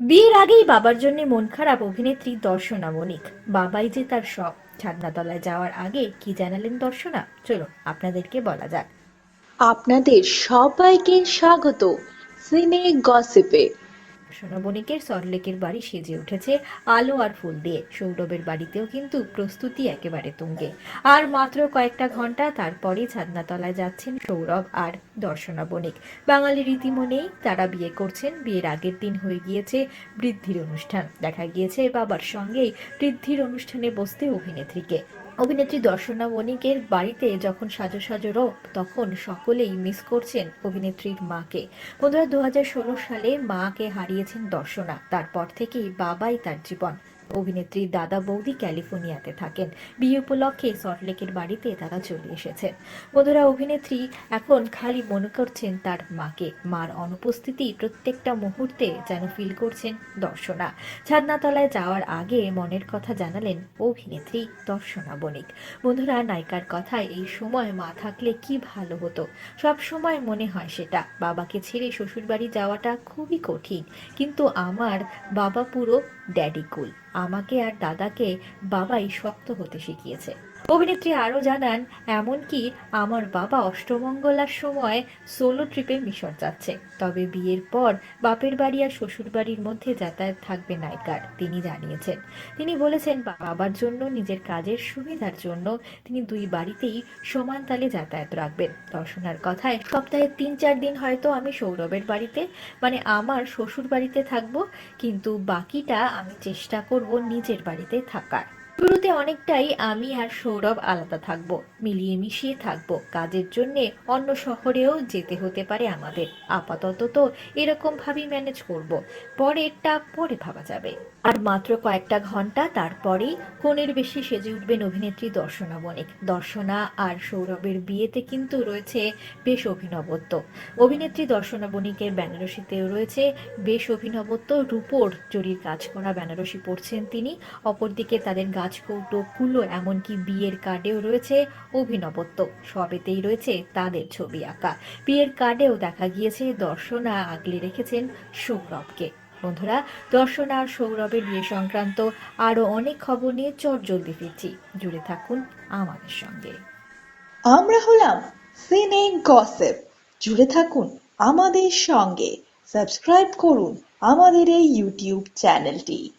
বিয়ের আগেই বাবার জন্য মন খারাপ অভিনেত্রী দর্শনা মনিক। বাবাই যে তার সব ছাদনাতলায় যাওয়ার আগে কি জানালেন দর্শনা? চলুন, আপনাদেরকে বলা যাক। আপনাদের সবাইকে স্বাগত। সিনে গসিপে। দর্শনা বণিকের সরলেকের বাড়ি সেজে উঠেছে আলো আর ফুল দিয়ে। সৌরভের বাড়িতেও কিন্তু প্রস্তুতি একেবারে তুঙ্গে। আর মাত্র কয়েকটা ঘণ্টা তারপরে ছাদনাতলায় যাচ্ছেন সৌরভ আর দর্শনা বণিক বাঙালি রীতি মনেই তারা বিয়ে করছেন, বিয়ের আগের দিন হয়ে গিয়েছে বৃদ্ধির অনুষ্ঠান। দেখা গিয়েছে বাবার সঙ্গেই বৃদ্ধির অনুষ্ঠানে বসতে অভিনেত্রীকে। অভিনেত্রী দর্শনা বণিকের বাড়িতে যখন সাজো সাজো রোগ তখন সকলেই মিস করছেন অভিনেত্রীর মাকে। বন্ধুরা দু হাজার ষোলো সালে মাকে হারিয়েছেন দর্শনা। তারপর থেকেই বাবাই তার জীবন। অভিনেত্রীর দাদা বৌদি ক্যালিফোর্নিয়াতে থাকেন। বিয়ে উপলক্ষে সল্টলেকের বাড়িতে তারা চলে এসেছেন বন্ধুরা, অভিনেত্রী এখন খালি মনে করছেন তার মাকে। মার অনুপস্থিতি প্রত্যেকটা মুহূর্তে যেন ফিল করছেন দর্শনা। ছাদনাতলায় যাওয়ার আগে মনের কথা জানালেন অভিনেত্রী দর্শনা বণিক। বন্ধুরা, নায়িকার কথায় এই সময় মা থাকলে কি ভালো হতো? সব সময় মনে হয় সেটা। বাবাকে ছেড়ে শ্বশুরবাড়ি যাওয়াটা খুবই কঠিন। কিন্তু আমার বাবা পুরো ড্যাডি কুল আমাকে আর দাদাকে বাবাই শক্ত হতে শিখিয়েছে। অভিনেত্রী আরও জানান, এমনকি আমার বাবা অষ্টমঙ্গলার সময় সোলো ট্রিপে মিশর যাচ্ছে। তবে বিয়ের পর বাপের বাড়ি আর শ্বশুর বাড়ির মধ্যে যাতায়াত থাকবে নায়িকার, তিনি জানিয়েছেন। তিনি বলেছেন, বাবার জন্য, নিজের কাজের সুবিধার জন্য তিনি দুই বাড়িতেই সমান তালে যাতায়াত রাখবেন। দর্শনার কথায়, সপ্তাহে তিন চার দিন হয়তো আমি সৌরভের বাড়িতে মানে আমার শ্বশুর বাড়িতে থাকব, কিন্তু বাকিটা আমি চেষ্টা করব নিজের বাড়িতে থাকার। শুরুতে অনেকটাই আমি আর সৌরভ আলাদা থাকব, মিলিয়ে মিশিয়ে থাকব। কাজের জন্যে অন্য শহরেও যেতে হতে পারে আমাদের। আপাতত তো এরকম ভাবেই ম্যানেজ করব। পরেরটা পরে ভাবা যাবে। আর মাত্র কয়েকটা ঘণ্টা, তারপরেই কোণের বেশি সেজে উঠবেন অভিনেত্রী দর্শনা বণিক দর্শনা আর সৌরভের বিয়েতে কিন্তু রয়েছে বেশ অভিনবত্ব। অভিনেত্রী দর্শনা বণিকের বেনারসিতেও রয়েছে বেশ অভিনবত্ব। রূপোর জরির কাজ করা বেনারসি পড়ছেন তিনি। অপরদিকে তাদের গাছ কৌটো কুলো এমনকি বিয়ের কার্ডেও রয়েছে অভিনবত্ব। সবেতেই রয়েছে তাদের ছবি আঁকা। বিয়ের কার্ডেও দেখা গিয়েছে দর্শনা আগলে রেখেছেন সৌরভকে। বন্ধুরা, দর্শনা আর সৌরভের বিয়ে সংক্রান্ত আরও অনেক খবর নিয়ে চট জলদি ফিরছি। জুড়ে থাকুন আমাদের সঙ্গে। আমরা হলাম সিনে গসেপ। জুড়ে থাকুন আমাদের সঙ্গে। সাবস্ক্রাইব করুন আমাদের এই ইউটিউব চ্যানেলটি।